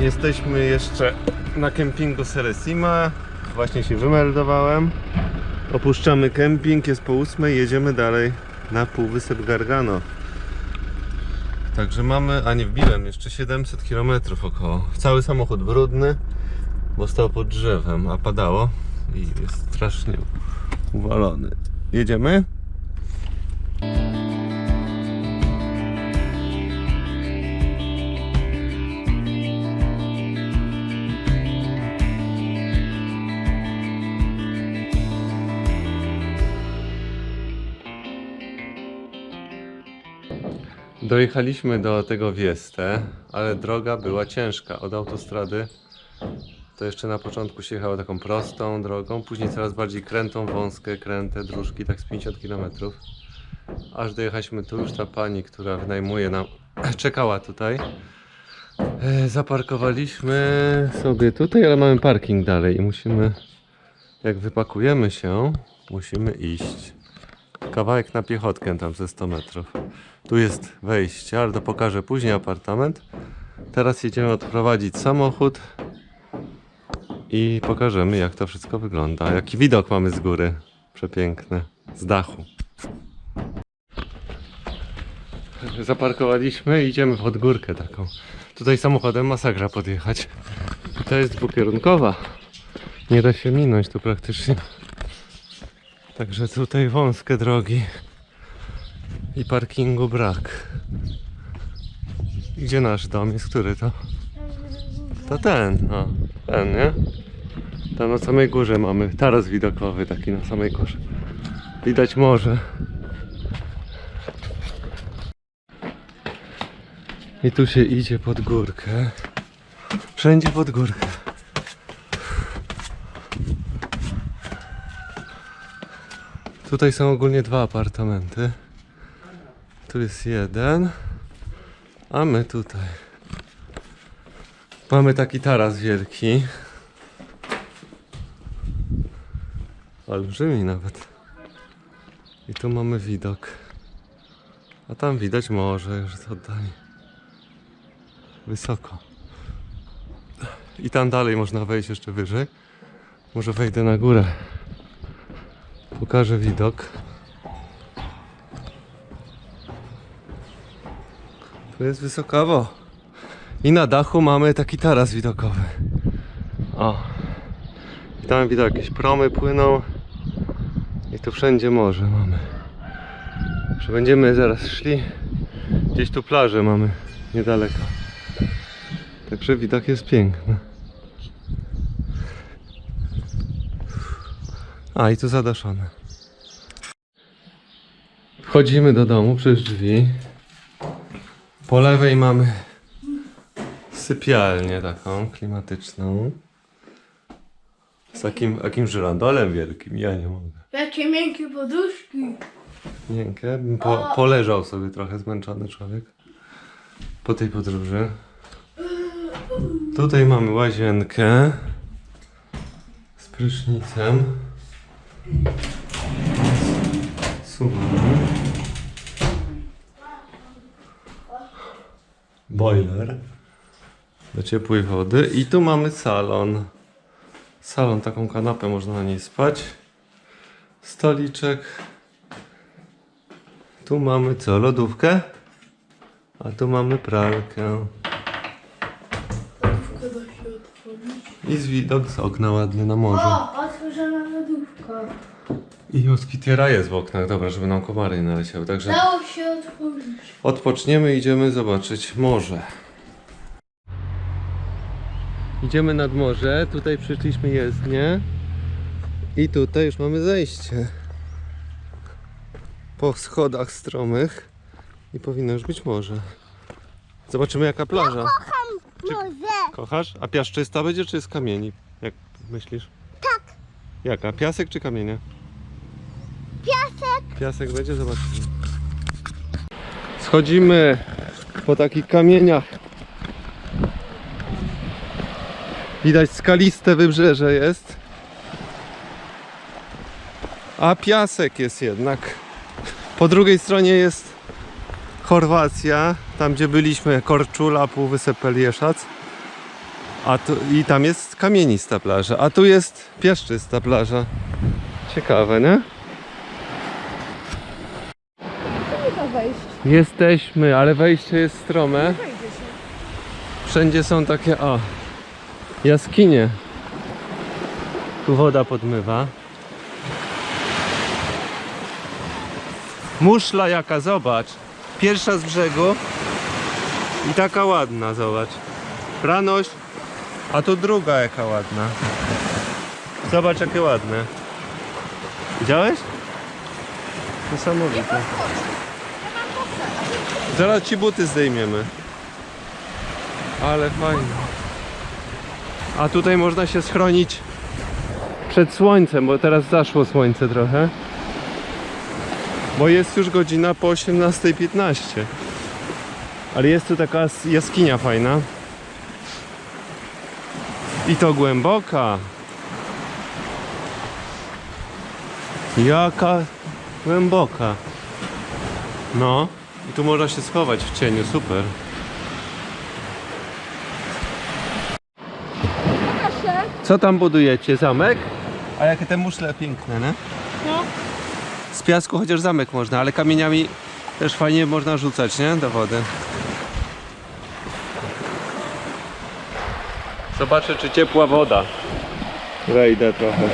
Jesteśmy jeszcze na kempingu Seresima. Właśnie się wymeldowałem. Opuszczamy kemping, jest po ósmej, jedziemy dalej na półwysep Gargano. Także mamy, a nie wbiłem, jeszcze 700 km około. Cały samochód brudny, bo stał pod drzewem, a padało i jest strasznie uwalony. Jedziemy? Dojechaliśmy do tego Wieste, ale droga była ciężka. Od autostrady to jeszcze na początku się jechało taką prostą drogą, później coraz bardziej krętą, wąskie, kręte dróżki, tak z 50 km. Aż dojechaliśmy tu, już ta pani, która wynajmuje nam, czekała tutaj. E, Zaparkowaliśmy sobie tutaj, ale mamy parking dalej i musimy, jak wypakujemy się, musimy iść kawałek na piechotkę tam ze 100 metrów. Tu jest wejście, ale to pokażę później apartament. Teraz jedziemy odprowadzić samochód i pokażemy jak to wszystko wygląda. Jaki widok mamy z góry. Przepiękny. Z dachu. Zaparkowaliśmy i idziemy pod górkę taką. Tutaj samochodem masakra podjechać. I to jest dwukierunkowa. Nie da się minąć tu praktycznie. Także tutaj wąskie drogi i parkingu brak. Gdzie nasz dom jest? Który to? To ten, ten, nie? Tam na samej górze mamy taras widokowy taki na samej górze. Widać morze. I tu się idzie pod górkę. Wszędzie pod górkę. Tutaj są ogólnie dwa apartamenty. Tu jest jeden, a my tutaj. Mamy taki taras wielki. Olbrzymi nawet. I tu mamy widok. A tam widać morze już z oddali. Wysoko. I tam dalej można wejść jeszcze wyżej. Może wejdę na górę. Pokażę widok. Tu jest wysokowo. I na dachu mamy taki taras widokowy. O. I tam widok, jakieś promy płyną. I tu wszędzie morze mamy. Że będziemy zaraz szli. Gdzieś tu plażę mamy niedaleko. Także widok jest piękny. A i tu zadaszone. Wchodzimy do domu przez drzwi. Po lewej mamy sypialnię taką klimatyczną. Z takim takim żyrandolem wielkim. Ja nie mogę. Jakie miękkie poduszki. Miękkie. Bym Po, poleżał sobie trochę zmęczony człowiek. Po tej podróży. Tutaj mamy łazienkę. Z prysznicem. Suwar. Boiler. Do ciepłej wody. I tu mamy salon. Salon, taką kanapę można na niej spać. Stoliczek. Tu mamy co? Lodówkę? A tu mamy pralkę. Lodówkę da się otworzyć. I z widok z okna ładny na morze. O, otworzona lodówka. I moskitiera jest w oknach, dobra, żeby nam komary nie naleciały. Także Dało się otworzyć. odpoczniemy, idziemy zobaczyć morze. Idziemy nad morze, tutaj przyszliśmy jezdnie. I tutaj już mamy zejście. Po schodach stromych. I powinno już być morze. Zobaczymy jaka plaża. Może. Kochasz? A piaszczysta będzie czy z kamieni? Jak myślisz? Tak. Jaka? Piasek czy kamienie? Piasek. Piasek będzie? Zobaczymy. Schodzimy po takich kamieniach. Widać skaliste wybrzeże jest. A piasek jest jednak. Po drugiej stronie jest Chorwacja, tam gdzie byliśmy, Korczula, Półwysep Pelieszac. A tu, I tam jest kamienista plaża, a tu jest piaszczysta plaża. Ciekawe, nie? Nie da wejść. Jesteśmy, ale wejście jest strome. Wszędzie są takie, o, jaskinie. Tu woda podmywa. Muszla jaka, zobacz. Pierwsza z brzegu i taka ładna, zobacz. Pranoś, a tu druga jaka ładna. Zobacz jakie ładne. Widziałeś? Niesamowite. Zaraz ci buty zdejmiemy. Ale fajnie. A tutaj można się schronić przed słońcem, bo teraz zaszło słońce trochę. Bo jest już godzina po 18.15. Ale jest tu taka jaskinia fajna. I to głęboka. Jaka głęboka. No. I tu można się schować w cieniu, super. Co tam budujecie? Zamek? A jakie te muszle piękne, nie? No. Z piasku chociaż zamek można, ale kamieniami też fajnie można rzucać, nie? Do wody. Zobaczę, czy ciepła woda. Wejdę trochę.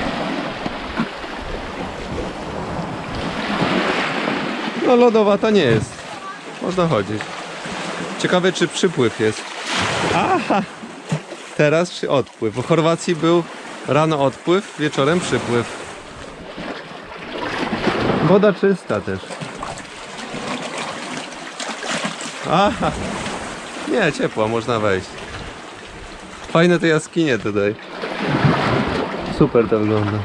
No lodowata nie jest. Można chodzić. Ciekawe, czy przypływ jest. Aha! Teraz czy odpływ? W Chorwacji był rano odpływ, wieczorem przypływ. Woda czysta też. Aha. Nie, ciepła, można wejść. Fajne te jaskinie tutaj. Super to wygląda.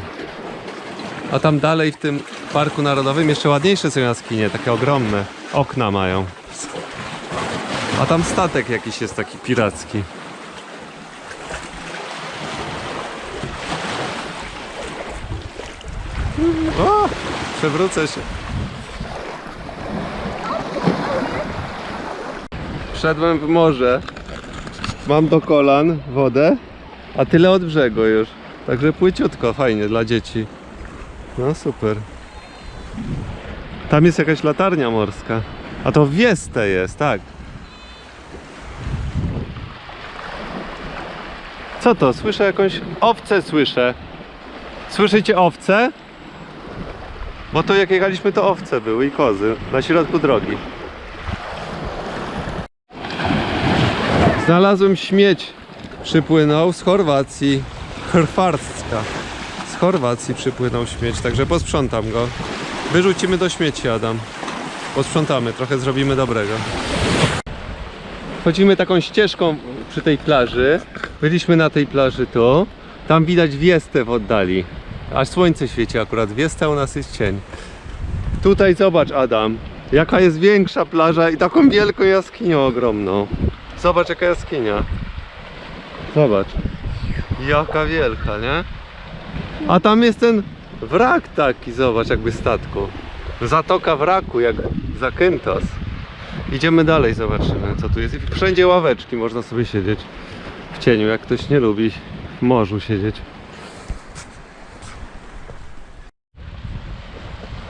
A tam dalej w tym parku narodowym jeszcze ładniejsze są jaskinie, takie ogromne. Okna mają. A tam statek jakiś jest taki piracki. O! Przewrócę się. Wszedłem w morze. Mam do kolan wodę, a tyle od brzegu już. Także płyciutko, fajnie dla dzieci. No super. Tam jest jakaś latarnia morska. A to Wieste jest, tak. Co to? Słyszę jakąś owcę słyszę. Słyszycie owce? Bo tu jak jechaliśmy to owce były i kozy na środku drogi. Znalazłem śmieć. Przypłynął z Chorwacji. Chorwarska. Z Chorwacji przypłynął śmieć, także posprzątam go. Wyrzucimy do śmieci, Adam. Posprzątamy, trochę zrobimy dobrego. Chodzimy taką ścieżką przy tej plaży. Byliśmy na tej plaży tu. Tam widać Wiestę w oddali. Aż słońce świeci akurat. Wiesta u nas jest cień. Tutaj zobacz Adam. Jaka jest większa plaża i taką wielką jaskinią ogromną. Zobacz jaka jaskinia. Zobacz. Jaka wielka, nie? A tam jest ten wrak taki, zobacz, jakby statku. Zatoka wraku, jak Zakynthos. Idziemy dalej, zobaczymy co tu jest. Wszędzie ławeczki, można sobie siedzieć w cieniu, jak ktoś nie lubi w morzu siedzieć.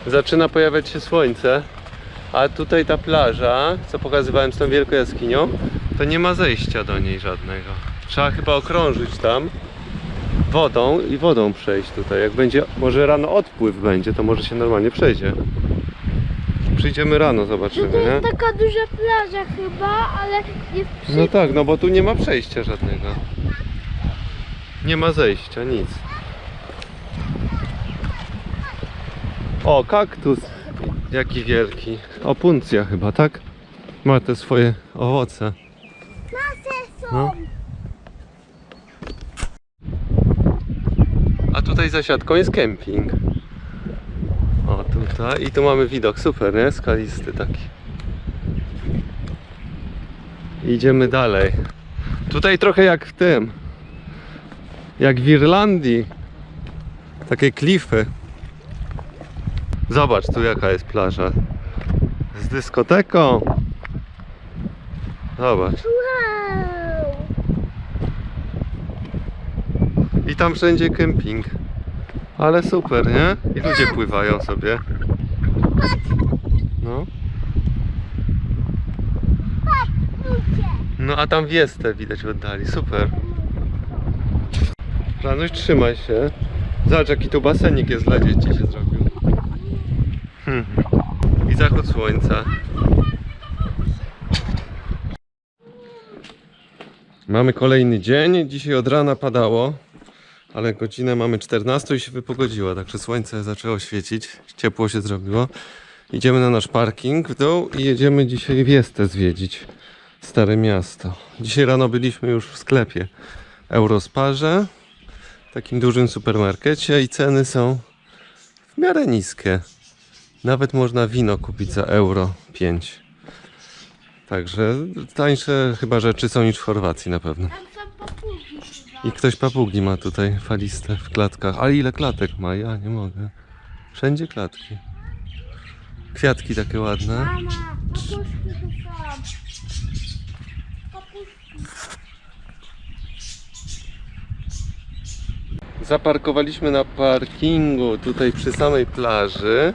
Zaczyna pojawiać się słońce, a tutaj ta plaża, co pokazywałem z tą wielką jaskinią, to nie ma zejścia do niej żadnego. Trzeba chyba okrążyć tam wodą i wodą przejść tutaj. Jak będzie, może rano odpływ będzie, to może się normalnie przejdzie. Przyjdziemy rano, zobaczymy, To nie? jest taka duża plaża chyba, ale jest przy... No tak, no bo tu nie ma przejścia żadnego. Nie ma zejścia, nic. O, kaktus. Jaki wielki. Opuncja chyba, tak? Ma te swoje owoce. Masy są. No. A tutaj za siatką jest kemping. O, tutaj. I tu mamy widok super, nie? Skalisty taki. Idziemy dalej. Tutaj trochę jak w tym. Jak w Irlandii. Takie klify. Zobacz tu jaka jest plaża. Z dyskoteką. Zobacz. I tam wszędzie kemping. Ale super, nie? I ludzie pływają sobie. No. No a tam wiestę widać w oddali, super. Ranuś, trzymaj się. Zobacz jaki tu basenik jest dla dzieci się zrobił. Hmm. I zachód słońca. Mamy kolejny dzień. Dzisiaj od rana padało, ale godzinę mamy 14 i się wypogodziło, także słońce zaczęło świecić, ciepło się zrobiło. Idziemy na nasz parking w dół i jedziemy dzisiaj Wiestę zwiedzić. Stare miasto. Dzisiaj rano byliśmy już w sklepie Eurosparze, takim dużym supermarkecie i ceny są w miarę niskie. Nawet można wino kupić za euro 5. Także tańsze chyba rzeczy są niż w Chorwacji na pewno. I ktoś papugi ma tutaj faliste w klatkach. Ale ile klatek ma? Ja nie mogę. Wszędzie klatki. Kwiatki takie ładne. Mama, papuszki tu są. Papuszki. Zaparkowaliśmy na parkingu tutaj przy samej plaży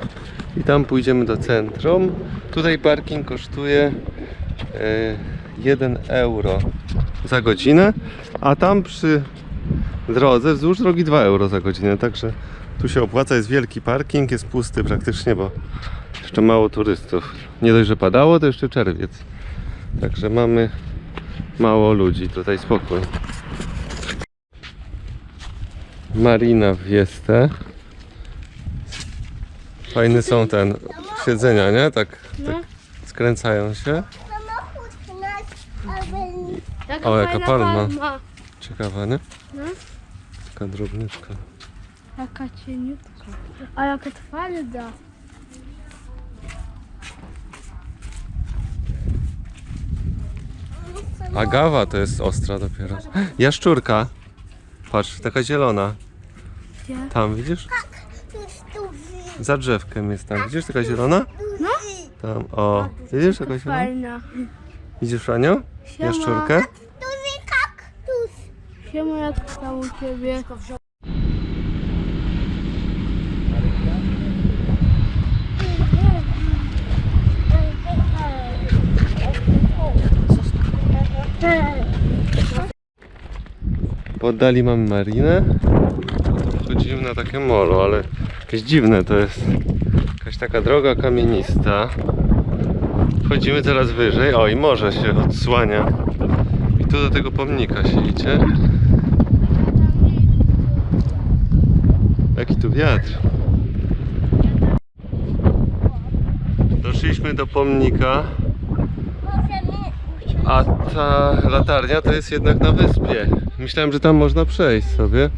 i tam pójdziemy do centrum. Tutaj parking kosztuje e, 1 euro za godzinę, a tam przy drodze wzdłuż drogi 2 euro za godzinę, także tu się opłaca, jest wielki parking, jest pusty praktycznie, bo jeszcze mało turystów. Nie dość, że padało, to jeszcze czerwiec. Także mamy mało ludzi, tutaj spokój. Marina w Wiestę. Fajne są ten siedzenia, nie? Tak, tak skręcają się. O, jaka palma. palma. Ciekawa, nie? No. Taka drobniutka. Jaka cieniutka. A jaka twarda. Agawa to jest ostra dopiero. Jaszczurka. Patrz, taka zielona. Gdzie? Tam, widzisz? Za drzewkiem jest tam. Widzisz, taka zielona? No. Tam, o. Widzisz, taka zielona? Fajna. Widzisz? Siema. Jaszczurkę? Siema, jak tam u ciebie? W oddali mamy marinę. Wchodzimy na takie molo, ale jakieś dziwne to jest. Jakaś taka droga kamienista. Wchodzimy coraz wyżej. O, i morze się odsłania. I tu do tego pomnika się idzie. Jaki tu wiatr. Doszliśmy do pomnika. A ta latarnia to jest jednak na wyspie. Myślałem, że tam można przejść sobie.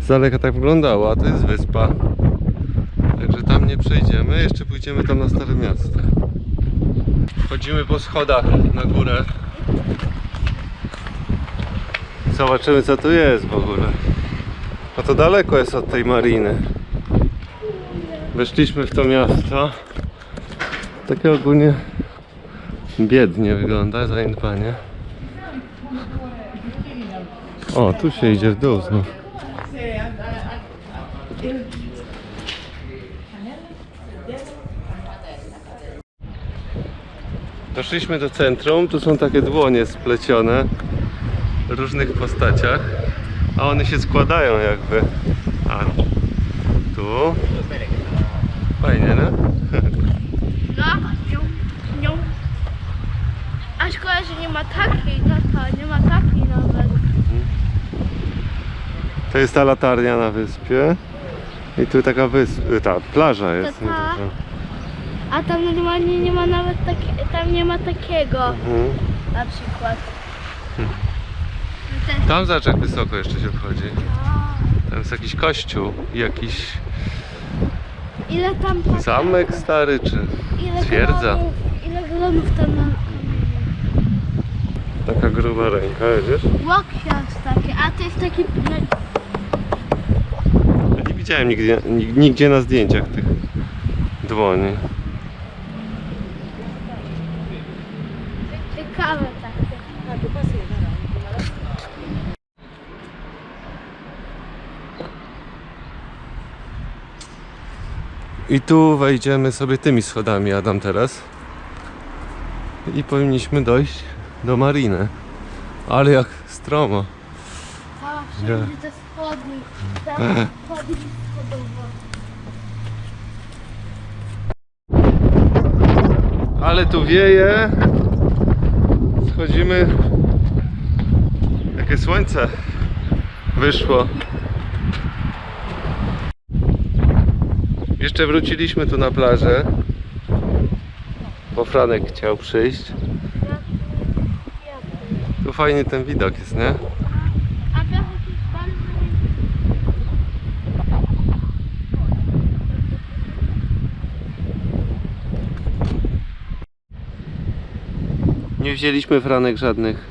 Z daleka tak wyglądało, a to jest wyspa. Także tam nie przejdziemy, jeszcze pójdziemy tam na Stare Miasto. Chodzimy po schodach na górę. Zobaczymy co tu jest w ogóle. A to daleko jest od tej mariny. Weszliśmy w to miasto. Takie ogólnie biednie wygląda, zaniedbanie. O, tu się idzie w dół znów. Doszliśmy do centrum, tu są takie dłonie splecione w różnych postaciach, a one się składają jakby. A tu. Fajnie, no? No, nią. A szkoda, że nie ma takiej, nie ma takiej nawet. To jest ta latarnia na wyspie. I tu taka wysp... ta plaża jest. To ta? nieduża. A tam normalnie nie ma nawet takie, tam nie ma takiego Mhm. na przykład. Hmm. Tam zobacz jak wysoko jeszcze się wchodzi. Tam jest jakiś kościół i jakiś Ile tam tak, zamek stary czy ile twierdza. glonów, ile glonów tam na Taka gruba ręka, wiesz? łokcia jest takie, a to jest taki Ja nie widziałem nigdzie, nig- nigdzie na zdjęciach tych dłoni. ciekawe takie. I tu wejdziemy sobie tymi schodami, Adam, teraz. I powinniśmy dojść do mariny. Ale jak stromo. A, wszędzie te schodowe. Ale tu wieje. Schodzimy. Jakie słońce wyszło. Jeszcze wróciliśmy tu na plażę. Bo Franek chciał przyjść. Tu fajny ten widok jest, nie? Nie wzięliśmy Franek żadnych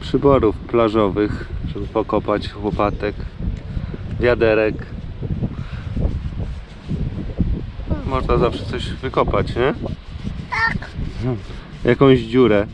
przyborów plażowych, żeby pokopać łopatek, wiaderek. Można zawsze coś wykopać, nie? Tak. Jakąś dziurę.